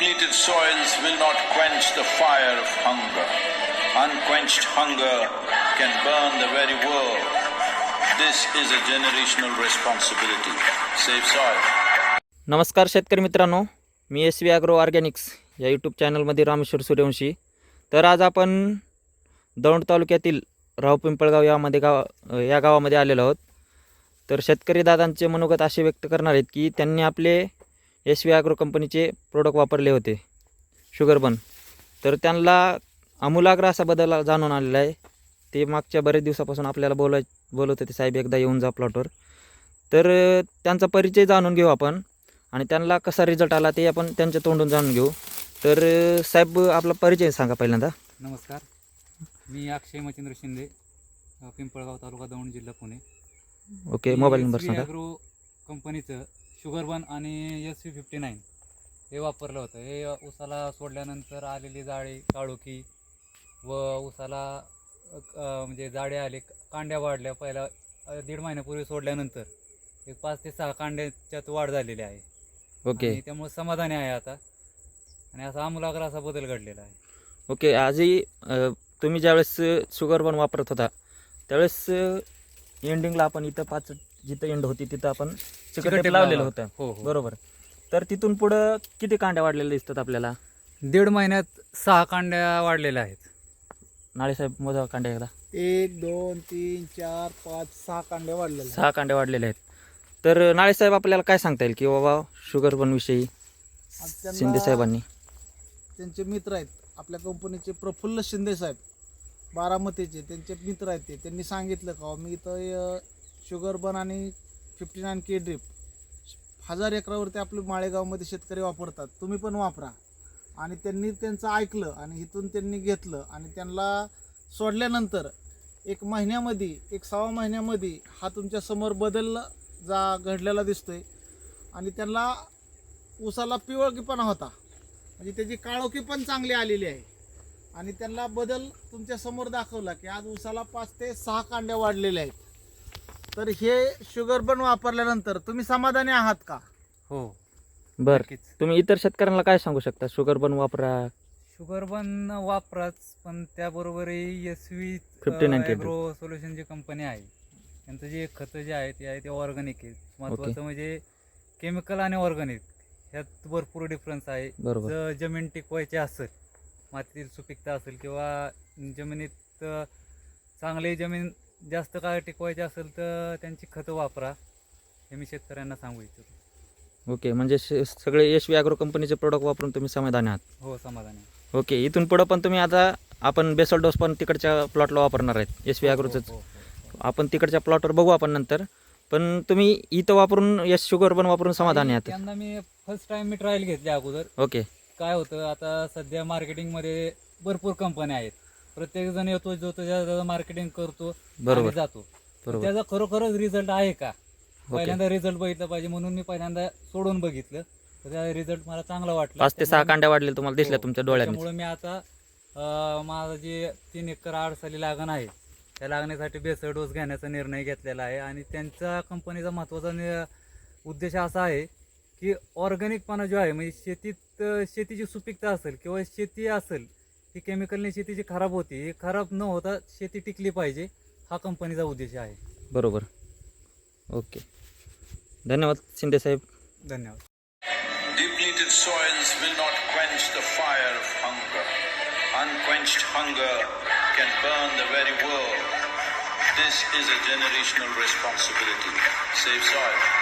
Depleted soils will not quench the fire of hunger. Unquenched hunger can burn the very world. This is a generational responsibility. Save soil. नमस्कार शेतकरी मित्रांनो मी S V agro organics या YouTube चॅनलमध्ये रामेश्वर सूर्यवंशी तर आज आपण दौंड तालुक्यातील राव पिंपळगाव यामध्ये गाव या गावामध्ये आलेलो आहोत तर शेतकरी दादांचे मनोगत असे व्यक्त करणार आहेत की त्यांनी आपले एस व्ही ॲग्रो कंपनीचे प्रोडक्ट वापरले होते. शुगरबन तर त्यांना आमूलाग्र असा बदल जाणून आलेला आहे. ते मागच्या बरेच दिवसापासून आपल्याला बोलाय बोलत होते साहेब एकदा येऊन जा प्लॉटवर तर त्यांचा परिचय जाणून घेऊ आपण. आणि त्यांना कसा रिझल्ट आला ते आपण त्यांच्या तोंडून जाणून घेऊ. तर साहेब आपला परिचय सांगा पहिल्यांदा. नमस्कार. मी अक्षय मच्छिंद्र शिंदे पिंपळगाव तालुका दौंड जिल्हा पुणे. ओके मोबाईल नंबर सांगा. ॲग्रो कंपनीचं शुगरबन आणि एस सी फिफ्टी नाईन हे वापरलं होतं. हे उसाला सोडल्यानंतर आलेली जाळी काळोखी व उसाला म्हणजे जाळे आले कांड्या वाढल्या. पहिला अ, दीड महिन्यापूर्वी सोडल्यानंतर एक पाच ते सहा कांड्याच्यात वाढ झालेली आहे. ओके. आणि त्यामुळे समाधानी आहे आता. आणि असा आमूलाग्र असा बदल घडलेला आहे. ओके आजही अ, तुम्ही ज्यावेळेस शुगर बन वापरत होता त्यावेळेस एंडिंगला आपण इथं पाच जिथं एंड होती तिथं आपण चिकट लावलेलं लावला. होतं. हो हो. बरोबर. तर तिथून पुढं किती कांड्या वाढलेल्या दिसतात आपल्याला? दीड महिन्यात सहा कांड्या वाढलेल्या आहेत. नाळेसाहेब मोजा कांड्या एकदा. एक दोन तीन चार पाच सहा कांडे वाढलेले सहा कांड्या वाढलेल्या आहेत. तर नाळेसाहेब आपल्याला काय सांगता येईल की बाबा शुगर बनविषयी त्यांना- शिंदे साहेबांनी? त्यांचे मित्र आहेत. आपल्या कंपनीचे प्रफुल्ल शिंदे साहेब बारामतीचे. त्यांचे मित्र आहेत ते. त्यांनी सांगितलं का मी इथं शुगर बन आणि फिफ्टी नाईन के ड्रिप हजार एकरावरती आपले माळेगावमध्ये शेतकरी वापरतात. तुम्ही पण वापरा. आणि त्यांनी त्यांचं ऐकलं आणि इथून त्यांनी घेतलं आणि त्यांना सोडल्यानंतर एक महिन्यामध्ये एक सहा महिन्यामध्ये हा तुमच्यासमोर बदल जा घडलेला दिसतो आहे आणि त्यांना ऊसाला पिवळकीपणा होता. म्हणजे त्याची काळोखी पण चांगली आलेली आहे. आणि त्यांना बदल तुमच्यासमोर दाखवला की आज ऊसाला पाच ते सहा कांड्या वाढलेल्या आहेत. तर हे शुगर बन वापरल्यानंतर तुम्ही समाधानी आहात का? हो. बरं. नक्कीच. तुम्ही इतर शेतकऱ्यांना काय सांगू शकता? शुगर बन वापरा. शुगर बन वापराच पण त्याबरोबरही S V 59 KB. Agro solution जी कंपनी आहे त्यांचं जे खतं जे आहे ते आहे ते ऑर्गॅनिक आहे महत्वाचं म्हणजे केमिकल आणि ऑर्गॅनिक ह्यात भरपूर डिफरन्स आहे. बरोबर. जर जमीन टिकवायची असेल मातीतील सुपीकता असेल किंवा जमिनीत अ, चांगली जमीन जास्त काळ टिकवायची असेल तर त्यांची खतं वापरा हे मी शेतकऱ्यांना सांगू इच्छितो. ओके म्हणजे श- सगळे यशवी ॲग्रो कंपनीचे प्रोडक्ट वापरून तुम्ही समाधानी आहात? हो समाधानी ओके इथून पुढं पण तुम्ही आता आपण बेसल डोस पण तिकडच्या प्लॉटला वापरणार आहेत यशवी हो, ॲग्रोचंच हो, हो, हो. आपण तिकडच्या प्लॉटवर बघू आपण नंतर. पण तुम्ही इथं वापरून यश शुगर पण वापरून समाधानी आहात? त्यांना मी फर्स्ट टाइम मी ट्रायल घेतली अगोदर. ओके. काय होतं आता सध्या मार्केटिंगमध्ये भरपूर कंपन्या आहेत. प्रत्येक जण येतो जो तो ज्याचं मार्केटिंग करतो बरोबर. जातो. बरोबर. त्याचा खरोखरच रिझल्ट आहे का? पहिल्यांदा रिझल्ट बघितलं पाहिजे म्हणून मी पहिल्यांदा सोडून बघितलं. तर त्या रिझल्ट मला चांगला वाटला. पाच ते सहा कांड्या वाढलेल्या तुम्हाला दिसल्या हो, तुमच्या डोळ्यांनी. त्यामुळे मी आता अं, माझं जे तीन एकर आडसाली लागण आहे त्या लागण्यासाठी बेसळ डोस घेण्याचा निर्णय घेतलेला आहे. आणि त्यांचा कंपनीचा महत्त्वाचा नि- उद्देश असा आहे की ऑर्गॅनिकपणा जो आहे म्हणजे शेतीत अं, शेतीची सुपीकता असेल किंवा शेती असेल ही केमिकलने शेतीची खराब होती ही खराब न होता शेती टिकली पाहिजे हा कंपनीचा उद्देश आहे बरोबर ओके धन्यवाद शिंदे साहेब धन्यवाद Depleted soils will not quench the fire of hunger. Unquenched hunger can burn the very world. This is a generational responsibility. Save soil.